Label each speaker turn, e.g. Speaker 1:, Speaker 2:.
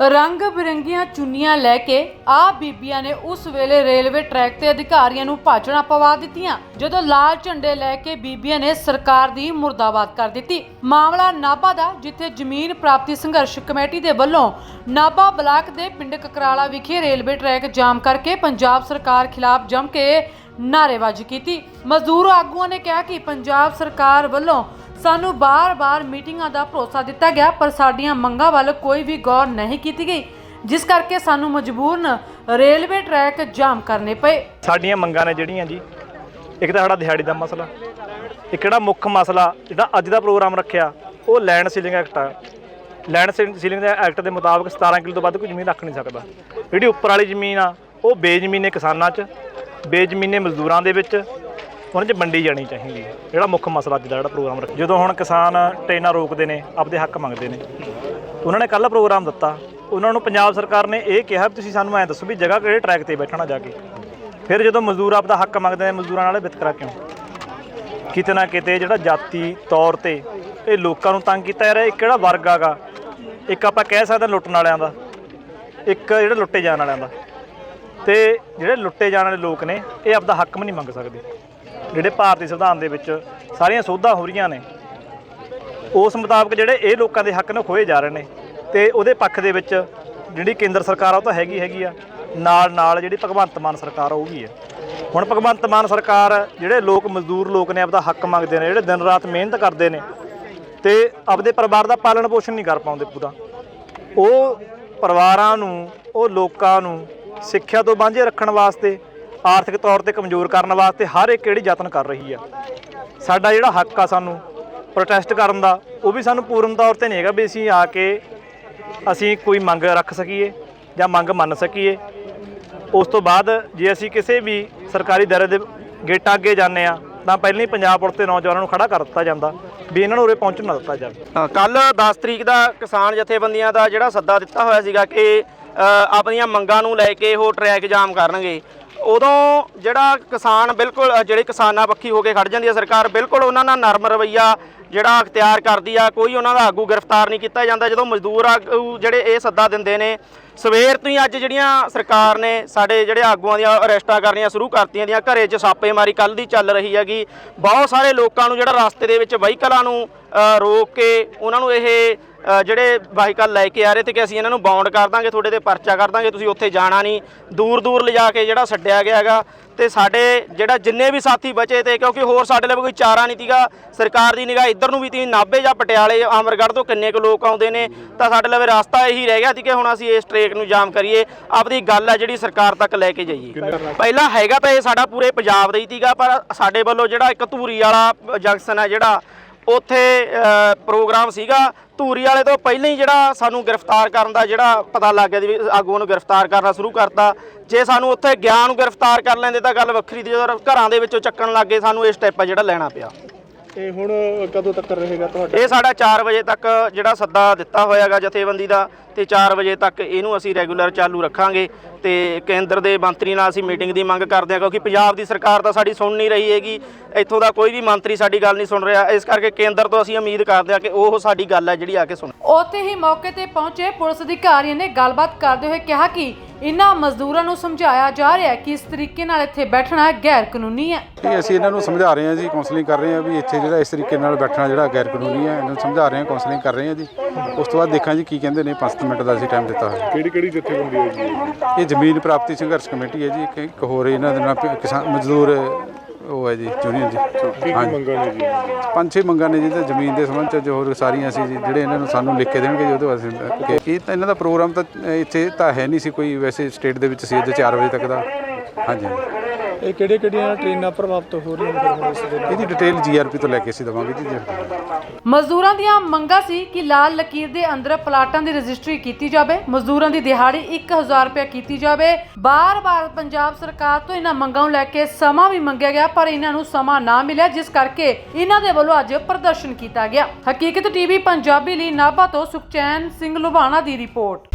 Speaker 1: ਰੰਗ ਬਿਰੰਗੀਆਂ ਚੁੰਨੀਆਂ ਲੈ ਕੇ ਆ ਬੀਬੀਆਂ ਨੇ ਉਸ ਵੇਲੇ ਰੇਲਵੇ ਟਰੈਕ ਤੇ ਅਧਿਕਾਰੀਆਂ ਨੂੰ ਭਾਜਣਾ ਪਵਾ ਦਿੱਤੀਆਂ। ਜਦੋਂ ਲਾਲ ਝੰਡੇ ਲੈ ਕੇ ਬੀਬੀਆਂ ਨੇ ਸਰਕਾਰ ਦੀ ਮੁਰਦਾਬਾਦ ਕਰ ਦਿੱਤੀ। ਮਾਮਲਾ ਨਾਭਾ ਦਾ, ਜਿੱਥੇ ਜ਼ਮੀਨ ਪ੍ਰਾਪਤੀ ਸੰਘਰਸ਼ ਕਮੇਟੀ ਦੇ ਵੱਲੋਂ ਨਾਭਾ ਬਲਾਕ ਦੇ ਪਿੰਡ ਕਕਰਾਲਾ ਵਿਖੇ ਰੇਲਵੇ ਟਰੈਕ ਜਾਮ ਕਰਕੇ ਪੰਜਾਬ ਸਰਕਾਰ ਖਿਲਾਫ ਜੰਮ ਕੇ ਨਾਅਰੇਬਾਜ਼ੀ ਕੀਤੀ। ਮਜ਼ਦੂਰ ਆਗੂਆਂ ਨੇ ਕਿਹਾ ਕਿ ਪੰਜਾਬ ਸਰਕਾਰ ਵੱਲੋਂ ਸਾਨੂੰ ਬਾਰ-ਬਾਰ ਮੀਟਿੰਗਾਂ ਦਾ ਭਰੋਸਾ ਦਿੱਤਾ ਗਿਆ, ਪਰ ਸਾਡੀਆਂ ਮੰਗਾਂ ਵੱਲ ਕੋਈ ਵੀ ਗੌਰ ਨਹੀਂ ਕੀਤੀ ਗਈ। ਜਿਸ ਕਰਕੇ ਸਾਨੂੰ ਮਜਬੂਰਨ ਰੇਲਵੇ ਟਰੈਕ ਜਾਮ ਕਰਨੇ ਪਏ।
Speaker 2: ਸਾਡੀਆਂ ਮੰਗਾਂ ਨੇ ਜਿਹੜੀਆਂ ਜੀ, ਇੱਕ ਤਾਂ ਸਾਡਾ ਦਿਹਾੜੀ ਦਾ ਮਸਲਾ, ਇੱਕ ਜਿਹੜਾ ਮੁੱਖ ਮਸਲਾ, ਜਿਹੜਾ ਅੱਜ ਦਾ ਪ੍ਰੋਗਰਾਮ ਰੱਖਿਆ, ਉਹ ਲੈਂਡ ਸੀਲਿੰਗ ਐਕਟ ਆ। ਲੈਂਡ ਸੀਲਿੰਗ ਦੇ ਐਕਟ ਦੇ ਮੁਤਾਬਕ 17 ਕਿਲੋ ਤੋਂ ਵੱਧ ਕੋਈ ਜ਼ਮੀਨ ਰੱਖ ਨਹੀਂ ਸਕਦਾ। ਜਿਹੜੀ ਉੱਪਰ ਵਾਲੀ ਜ਼ਮੀਨ ਆ, ਉਹ ਬੇਜ਼ਮੀਨ ਬੇਜ਼ਮੀਨੇ ਕਿਸਾਨਾਂ 'ਚ ਬੇਜ਼ਮੀਨੇ ਮਜ਼ਦੂਰਾਂ ਦੇ ਵਿੱਚ ਉਹਨਾਂ 'ਚ ਵੰਡੀ ਜਾਣੀ ਚਾਹੀਦੀ ਹੈ। ਜਿਹੜਾ ਮੁੱਖ ਮਸਲਾ ਅੱਜ ਦਾ ਜਿਹੜਾ ਪ੍ਰੋਗਰਾਮ ਰੱਖਿਆ। ਜਦੋਂ ਹੁਣ ਕਿਸਾਨ ਟ੍ਰੇਨਾਂ ਰੋਕਦੇ ਨੇ, ਆਪਦੇ ਹੱਕ ਮੰਗਦੇ ਨੇ। ਉਹਨਾਂ ਨੇ ਕੱਲ੍ਹ ਪ੍ਰੋਗਰਾਮ ਦਿੱਤਾ। ਉਹਨਾਂ ਨੂੰ ਪੰਜਾਬ ਸਰਕਾਰ ਨੇ ਇਹ ਕਿਹਾ ਵੀ ਤੁਸੀਂ ਸਾਨੂੰ ਐਂ ਦੱਸੋ ਵੀ ਜਗ੍ਹਾ ਕਿਹੜੇ ਟਰੈਕ ਤੇ ਬੈਠਣਾ ਜਾ ਕੇ। ਫਿਰ ਜਦੋਂ ਮਜ਼ਦੂਰ ਆਪਦਾ ਹੱਕ ਮੰਗਦੇ ਨੇ, ਮਜ਼ਦੂਰਾਂ ਨਾਲ ਵਿਤਕਰਾ ਕਿਉਂ? ਕਿਤੇ ਨਾ ਕਿਤੇ ਜਿਹੜਾ ਜਾਤੀ ਤੌਰ ਤੇ ਇਹ ਲੋਕਾਂ ਨੂੰ ਤੰਗ ਕੀਤਾ ਜਾ ਰਿਹਾ, ਇੱਕ ਕਿਹੜਾ ਵਰਗ ਆਗਾ, ਇੱਕ ਆਪਾਂ ਕਹਿ ਸਕਦੇ ਹਾਂ ਲੁੱਟਣ ਵਾਲਿਆਂ ਦਾ, ਇੱਕ ਜਿਹੜਾ ਲੁੱਟੇ ਜਾਣ ਵਾਲਿਆਂ ਦਾ। ਤੇ ਜਿਹੜੇ ਲੁੱਟੇ ਜਾਣ ਵਾਲੇ ਲੋਕ ਨੇ, ਇਹ ਆਪਦਾ ਹੱਕ ਵੀ ਨਹੀਂ ਮੰਗ ਸਕਦੇ। ਜਿਹੜੇ ਭਾਰਤੀ ਸੰਵਿਧਾਨ ਦੇ ਵਿੱਚ ਸਾਰੀਆਂ ਸੋਧਾਂ ਹੋ ਰਹੀਆਂ ਨੇ, ਉਸ ਮੁਤਾਬਕ ਜਿਹੜੇ ਇਹ ਲੋਕਾਂ ਦੇ ਹੱਕ ਨੇ ਖੋਏ ਜਾ ਰਹੇ ਨੇ। ਤੇ ਉਹਦੇ ਪੱਖ ਦੇ ਵਿੱਚ ਜਿਹੜੀ ਕੇਂਦਰ ਸਰਕਾਰ ਆ, ਉਹ ਤਾਂ ਹੈਗੀ ਹੈਗੀ ਆ। ਨਾਲ ਨਾਲ ਜਿਹੜੀ ਭਗਵੰਤ ਮਾਨ ਸਰਕਾਰ ਆ, ਉਹ ਵੀ ਹੈ। ਹੁਣ ਭਗਵੰਤ ਮਾਨ ਸਰਕਾਰ ਜਿਹੜੇ ਲੋਕ, ਮਜ਼ਦੂਰ ਲੋਕ ਨੇ, ਆਪਦਾ ਹੱਕ ਮੰਗਦੇ ਨੇ, ਜਿਹੜੇ ਦਿਨ ਰਾਤ ਮਿਹਨਤ ਕਰਦੇ ਨੇ, ਤੇ ਆਪਦੇ ਪਰਿਵਾਰ ਦਾ ਪਾਲਣ ਪੋਸ਼ਣ ਨਹੀਂ ਕਰ ਪਾਉਂਦੇ ਪੂਰਾ। ਉਹ ਪਰਿਵਾਰਾਂ ਨੂੰ, ਉਹ ਲੋਕਾਂ ਨੂੰ ਸਿੱਖਿਆ ਤੋਂ ਵਾਂਝੇ ਰੱਖਣ ਵਾਸਤੇ, ਆਰਥਿਕ ਤੌਰ ਤੇ ਕਮਜ਼ੋਰ ਕਰਨ ਵਾਸਤੇ ਹਰ ਇੱਕ ਜਿਹੜੀ ਯਤਨ ਕਰ ਰਹੀ ਆ। ਸਾਡਾ ਜਿਹੜਾ ਹੱਕ ਆ ਸਾਨੂੰ ਪ੍ਰੋਟੈਸਟ ਕਰਨ ਦਾ, ਉਹ ਵੀ ਸਾਨੂੰ ਪੂਰਨ ਤੌਰ ਤੇ ਨਹੀਂ ਹੈਗਾ ਵੀ ਅਸੀਂ ਆ ਕੇ ਅਸੀਂ ਕੋਈ ਮੰਗ ਰੱਖ ਸਕੀਏ ਜਾਂ ਮੰਗ ਮੰਨ ਸਕੀਏ। ਉਸ ਤੋਂ ਬਾਅਦ ਜੇ ਅਸੀਂ ਕਿਸੇ ਵੀ ਸਰਕਾਰੀ ਦਾਇਰੇ ਦੇ ਗੇਟਾਂ ਅੱਗੇ ਜਾਂਦੇ ਆ, ਤਾਂ ਪਹਿਲਾਂ ਹੀ ਪੰਜਾਬ ਪੁਲਿਸ ਤੇ ਨੌਜਵਾਨਾਂ ਨੂੰ ਖੜਾ ਕਰ ਦਿੱਤਾ ਜਾਂਦਾ ਵੀ ਇਹਨਾਂ ਨੂੰ ਉਰੇ ਪਹੁੰਚਣ ਨਾ ਦਿੱਤਾ ਜਾਵੇ।
Speaker 3: ਕੱਲ 10 ਤਰੀਕ ਦਾ ਕਿਸਾਨ ਜਥੇਬੰਦੀਆਂ ਦਾ ਜਿਹੜਾ ਸੱਦਾ ਦਿੱਤਾ ਹੋਇਆ ਸੀਗਾ ਕਿ ਆਪਣੀਆਂ ਮੰਗਾਂ ਨੂੰ ਲੈ ਕੇ ਉਹ ਟਰੈਕ ਜਾਮ ਕਰਨਗੇ। ਉਦੋਂ ਜਿਹੜਾ ਕਿਸਾਨ ਬਿਲਕੁਲ ਅ, ਜਿਹੜੇ ਕਿਸਾਨਾਂ ਪੱਖੀ ਹੋ ਕੇ ਖੜ ਜਾਂਦੀ ਹੈ ਸਰਕਾਰ ਬਿਲਕੁਲ ਉਹਨਾਂ ਨਾਲ ਨਰਮ ਰਵਈਆ ਜਿਹੜਾ ਅਖਤਿਆਰ ਕਰਦੀ ਆ ਕੋਈ ਉਹਨਾਂ ਦਾ ਆਗੂ ਗ੍ਰਿਫਤਾਰ ਨਹੀਂ ਕੀਤਾ ਜਾਂਦਾ। ਜਦੋਂ ਮਜ਼ਦੂਰ ਆਗੂ ਜਿਹੜੇ ਇਹ ਸੱਦਾ ਦਿੰਦੇ ਨੇ ਸਵੇਰ ਤੋਂ ਹੀ ਅੱਜ ਜਿਹੜੀਆਂ ਸਰਕਾਰ ਨੇ ਸਾਡੇ ਜਿਹੜੇ ਆਗੂਆਂ ਦੀਆਂ ਅਰੈਸਟਾਂ ਕਰਨੀਆਂ ਸ਼ੁਰੂ ਕਰਤੀਆਂ ਦੀਆਂ ਘਰੇ 'ਚ ਛਾਪੇਮਾਰੀ ਕੱਲ ਦੀ ਚੱਲ ਰਹੀ ਹੈਗੀ। ਬਹੁਤ ਸਾਰੇ ਲੋਕਾਂ ਨੂੰ ਜਿਹੜਾ ਰਸਤੇ ਦੇ ਵਿੱਚ ਵਹੀਕਲਾਂ ਨੂੰ ਰੋਕ ਕੇ ਉਹਨਾਂ ਨੂੰ ਇਹ ਜਿਹੜੇ ਵਾਹੀਕਲ ਲੈ ਕੇ ਆ ਰਹੇ ਤੇ ਕਿ ਅਸੀਂ ਇਹਨਾਂ ਨੂੰ ਬਾਉਂਡ ਕਰ ਦਾਂਗੇ ਤੁਹਾਡੇ ਤੇ ਪਰਚਾ ਕਰ ਦਾਂਗੇ ਤੁਸੀਂ ਉੱਥੇ ਜਾਣਾ ਨਹੀਂ। ਦੂਰ ਦੂਰ ਲਿਜਾ ਕੇ ਜਿਹੜਾ ਛੱਡਿਆ ਗਿਆ ਹੈਗਾ ਤੇ ਸਾਡੇ ਜਿਹੜਾ ਜਿੰਨੇ ਵੀ ਸਾਥੀ ਬਚੇ ਤੇ ਕਿਉਂਕਿ ਹੋਰ ਸਾਡੇ ਲਈ ਕੋਈ ਚਾਰਾ ਨਹੀਂ ਤੀਗਾ ਸਰਕਾਰ ਦੀ ਨਿਗਾਹ ਇੱਧਰ ਨੂੰ ਵੀ ਤੀ ਨਾਭੇ ਜਾਂ ਪਟਿਆਲੇ ਅਮਰਗੜ੍ਹ ਤੋਂ ਕਿੰਨੇ ਕੁ ਲੋਕ ਆਉਂਦੇ ਨੇ ਤਾਂ ਸਾਡੇ ਲਈ ਰਸਤਾ ਇਹੀ ਰਹਿ ਗਿਆ ਸੀ ਕਿ ਹੁਣ ਅਸੀਂ ਇਸ ਟ੍ਰੇਕ ਨੂੰ ਜਾਮ ਕਰੀਏ ਆਪਣੀ ਗੱਲ ਹੈ ਜਿਹੜੀ ਸਰਕਾਰ ਤੱਕ ਲੈ ਕੇ ਜਾਈਏ। ਪਹਿਲਾਂ ਹੈਗਾ ਤਾਂ ਇਹ ਸਾਡਾ ਪੂਰੇ ਪੰਜਾਬ ਦਾ ਹੀ ਤੀਗਾ ਪਰ ਸਾਡੇ ਵੱਲੋਂ ਜਿਹੜਾ ਇੱਕ ਧੂਰੀ ਵਾਲਾ ਜੰਕਸ਼ਨ ਹੈ ਜਿਹੜਾ ਉੱਥੇ ਪ੍ਰੋਗਰਾਮ ਸੀਗਾ। ਧੂਰੀ ਵਾਲੇ ਤੋਂ ਪਹਿਲਾਂ ਹੀ ਜਿਹੜਾ ਸਾਨੂੰ ਗ੍ਰਿਫਤਾਰ ਕਰਨ ਦਾ ਜਿਹੜਾ ਪਤਾ ਲੱਗ ਗਿਆ ਸੀ ਵੀ ਆਗੂਆਂ ਨੂੰ ਗ੍ਰਿਫਤਾਰ ਕਰਨਾ ਸ਼ੁਰੂ ਕਰਤਾ। ਜੇ ਸਾਨੂੰ ਉੱਥੇ ਗਿਆਨ ਨੂੰ ਗ੍ਰਿਫਤਾਰ ਕਰ ਲੈਂਦੇ ਤਾਂ ਗੱਲ ਵੱਖਰੀ ਦੀ ਜਦੋਂ ਘਰਾਂ ਦੇ ਵਿੱਚੋਂ ਚੱਕਣ ਲੱਗੇ ਸਾਨੂੰ ਇਹ ਸਟੈਪ ਆ ਜਿਹੜਾ ਲੈਣਾ ਪਿਆ।
Speaker 4: ਇਹ ਹੁਣ ਕਦੋਂ ਤੱਕ ਰਹੇਗਾ ਤੁਹਾਡਾ?
Speaker 3: ਇਹ ਸਾਡਾ 4 ਵਜੇ ਤੱਕ ਜਿਹੜਾ ਸੱਦਾ ਦਿੱਤਾ ਹੋਇਆਗਾ ਜਥੇਬੰਦੀ ਦਾ ਤੇ 4 ਵਜੇ ਤੱਕ ਇਹਨੂੰ ਅਸੀਂ ਰੈਗੂਲਰ ਚਾਲੂ ਰੱਖਾਂਗੇ ਤੇ ਕੇਂਦਰ ਦੇ ਮੰਤਰੀ ਨਾਲ ਅਸੀਂ ਮੀਟਿੰਗ ਦੀ ਮੰਗ ਕਰਦੇ ਹਾਂ ਕਿਉਂਕਿ ਪੰਜਾਬ ਦੀ ਸਰਕਾਰ ਤਾਂ ਸਾਡੀ ਸੁਣ ਨਹੀਂ ਰਹੀ ਹੈਗੀ ਇੱਥੋਂ ਦਾ ਕੋਈ ਵੀ ਮੰਤਰੀ ਸਾਡੀ ਗੱਲ ਨਹੀਂ ਸੁਣ ਰਿਹਾ ਇਸ ਕਰਕੇ ਕੇਂਦਰ ਤੋਂ ਅਸੀਂ ਉਮੀਦ ਕਰਦੇ ਹਾਂ ਕਿ ਉਹ ਸਾਡੀ ਗੱਲ ਹੈ ਜਿਹੜੀ ਆ ਕੇ ਸੁਣ।
Speaker 1: ਉੱਥੇ ਹੀ ਮੌਕੇ ਤੇ ਪਹੁੰਚੇ ਪੁਲਿਸ ਅਧਿਕਾਰੀਆਂ ਨੇ ਗੱਲਬਾਤ ਕਰਦੇ ਹੋਏ ਕਿਹਾ ਕਿ ਇਨ੍ਹਾਂ ਮਜ਼ਦੂਰਾਂ ਨੂੰ ਸਮਝਾਇਆ ਜਾ ਰਿਹਾ ਹੈ ਕਿ ਇਸ ਤਰੀਕੇ ਨਾਲ ਇੱਥੇ ਬੈਠਣਾ ਗੈਰ ਕਾਨੂੰਨੀ ਹੈ।
Speaker 5: ਇਹ ਅਸੀਂ ਇਹਨਾਂ ਨੂੰ ਸਮਝਾ ਰਹੇ ਹਾਂ ਜੀ ਕਾਉਂਸਲਿੰਗ ਕਰ ਰਹੇ ਹਾਂ ਵੀ ਇੱਥੇ ਜਿਹੜਾ ਇਸ ਤਰੀਕੇ ਨਾਲ ਬੈਠਣਾ ਜਿਹੜਾ ਗੈਰ ਕਾਨੂੰਨੀ ਹੈ ਇਹਨਾਂ ਨੂੰ ਸਮਝਾ ਰਹੇ ਹਾਂ ਕਾਉਂਸਲਿੰਗ ਕਰ ਰਹੇ ਹਾਂ ਜੀ। ਉਸ ਤੋਂ ਬਾਅਦ ਦੇਖਾਂ ਜੀ ਕੀ ਕਹਿੰਦੇ ਨੇ 5 ਮਿੰਟ ਦਾ ਅਸੀਂ ਟਾਈਮ ਦਿੱਤਾ ਹੋਇਆ।
Speaker 4: ਕਿਹੜੀ ਕਿਹੜੀ ਜਥੇਬੰਦੀ ਹੈ ਜੀ? ਇਹ?
Speaker 5: ਜ਼ਮੀਨ ਪ੍ਰਾਪਤੀ ਸੰਘਰਸ਼ ਕਮੇਟੀ ਹੈ ਜੀ ਇੱਕ- ਇੱਕ ਹੋਰ ਇਹਨਾਂ ਦੇ ਨਾਲ ਪ- ਕਿਸਾਨ ਮਜ਼ਦੂਰ ਉਹ ਹੈ ਜੀ ਯੂਨੀਅਨ ਜੀ ਹਾਂਜੀ।
Speaker 4: ਮੰਗਾਂ ਨੇ ਜੀ
Speaker 5: ਪੰਜ ਛੇ ਮੰਗਾਂ ਨੇ ਜੀ ਤੇ ਜ਼ਮੀਨ ਦੇ ਸੰਬੰਧ ਚ ਜੋ ਹੋਰ ਸਾਰੀਆਂ ਸੀ ਜੀ, ਜਿਹੜੇ ਇਹਨਾਂ ਨੂੰ ਸਾਨੂੰ ਲਿਖ ਕੇ ਦੇਣਗੇ ਜੀ, ਉਹਦੇ ਵਾਸਤੇ ਕਿ ਇਹ ਤਾਂ ਇਹਨਾਂ ਦਾ ਪ੍ਰੋਗਰਾਮ ਤਾਂ ਇੱਥੇ ਤਾਂ ਹੈ ਨਹੀਂ ਸੀ ਕੋਈ, ਵੈਸੇ ਸਟੇਟ ਦੇ ਵਿੱਚ ਸੀ ਅੱਜ 4 ਵਜੇ ਤੱਕ ਦਾ। ਹਾਂਜੀ।
Speaker 4: ਇਹ ਕਿਹੜੇ ਕਿਹੜੀਆਂ ਟ੍ਰੇਨਾਂ ਪ੍ਰਭਾਵਿਤ ਹੋ ਰਹੀਆਂ ਨੇ ਇਸ ਦੇ ਨਾਲ?
Speaker 5: ਇਹਦੀ ਡਿਟੇਲ ਜੀਆਰਪੀ ਤੋਂ ਲੈ ਕੇ ਅਸੀਂ ਦੇਵਾਂਗੇ ਜੀ ਜੀ।
Speaker 1: ਮਜ਼ਦੂਰਾਂ ਦੀਆਂ ਮੰਗਾਂ ਸੀ ਕਿ ਲਾਲ ਲਕੀਰ ਦੇ ਅੰਦਰ ਪਲਾਟਾਂ ਦੀ ਰਜਿਸਟਰੀ ਕੀਤੀ ਜਾਵੇ। ਮਜ਼ਦੂਰਾਂ ਦੀ ਦਿਹਾੜੀ 1000 ਰੁਪਏ ਕੀਤੀ ਜਾਵੇ। ਬਾਰ-ਬਾਰ ਪੰਜਾਬ ਸਰਕਾਰ ਤੋਂ ਇਹਨਾਂ ਮੰਗਾਂ ਨੂੰ ਲੈ ਕੇ ਸਮਾਂ ਵੀ ਮੰਗਿਆ ਗਿਆ ਪਰ ਇਹਨਾਂ ਨੂੰ ਸਮਾਂ ਨਾ ਮਿਲਿਆ ਜਿਸ ਕਰਕੇ ਇਹਨਾਂ ਦੇ ਵੱਲੋਂ ਅੱਜ ਪ੍ਰਦਰਸ਼ਨ ਕੀਤਾ ਗਿਆ। ਹਕੀਕਤ ਟੀਵੀ ਪੰਜਾਬੀ ਲਈ ਨਾਭਾ ਤੋਂ ਸੁਖਚੈਨ ਸਿੰਘ ਲੁਬਾਣਾ ਦੀ ਰਿਪੋਰਟ।